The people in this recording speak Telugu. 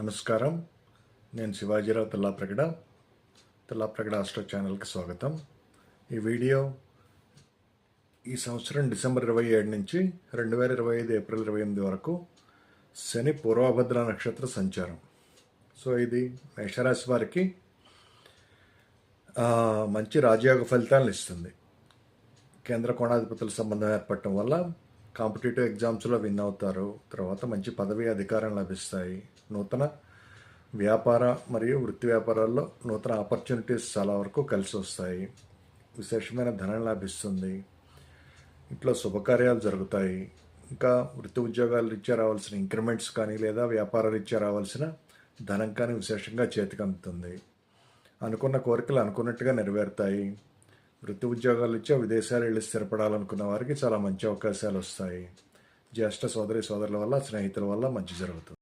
నమస్కారం. నేను శివాజీరావు తెల్లాప్రగడ. తెల్లాప్రగడ ఆస్ట్రో ఛానల్కి స్వాగతం. ఈ వీడియో ఈ సంవత్సరం డిసెంబర్ ఇరవై ఏడు నుంచి రెండు వేల ఇరవై ఐదు ఏప్రిల్ ఇరవై ఎనిమిది వరకు శని పూర్వభద్ర నక్షత్ర సంచారం. సో ఇది మేషరాశి వారికి మంచి రాజయోగ ఫలితాలను ఇస్తుంది. కేంద్ర కోణాధిపతుల సంబంధం ఏర్పడటం వల్ల కాంపిటేటివ్ ఎగ్జామ్స్లో విన్ అవుతారు. తర్వాత మంచి పదవి అధికారం లభిస్తాయి. నూతన వ్యాపార మరియు వృత్తి వ్యాపారాల్లో నూతన ఆపర్చునిటీస్ చాలా వరకు కలిసి వస్తాయి. విశేషమైన ధనం లభిస్తుంది. ఇంట్లో శుభకార్యాలు జరుగుతాయి. ఇంకా వృత్తి ఉద్యోగాలు ఇచ్చే రావాల్సిన ఇంక్రిమెంట్స్ కానీ లేదా వ్యాపారాలు ఇచ్చే రావాల్సిన ధనం కానీ విశేషంగా చేతికి అందుతుంది. అనుకున్న కోరికలు అనుకున్నట్టుగా నెరవేరుతాయి. వృత్తి ఉద్యోగాలు ఇచ్చా విదేశాలు వెళ్ళి స్థిరపడాలనుకున్న వారికి చాలా మంచి అవకాశాలు వస్తాయి. జ్యేష్ఠ సోదరి సోదరుల వల్ల స్నేహితుల వల్ల మంచి జరుగుతుంది.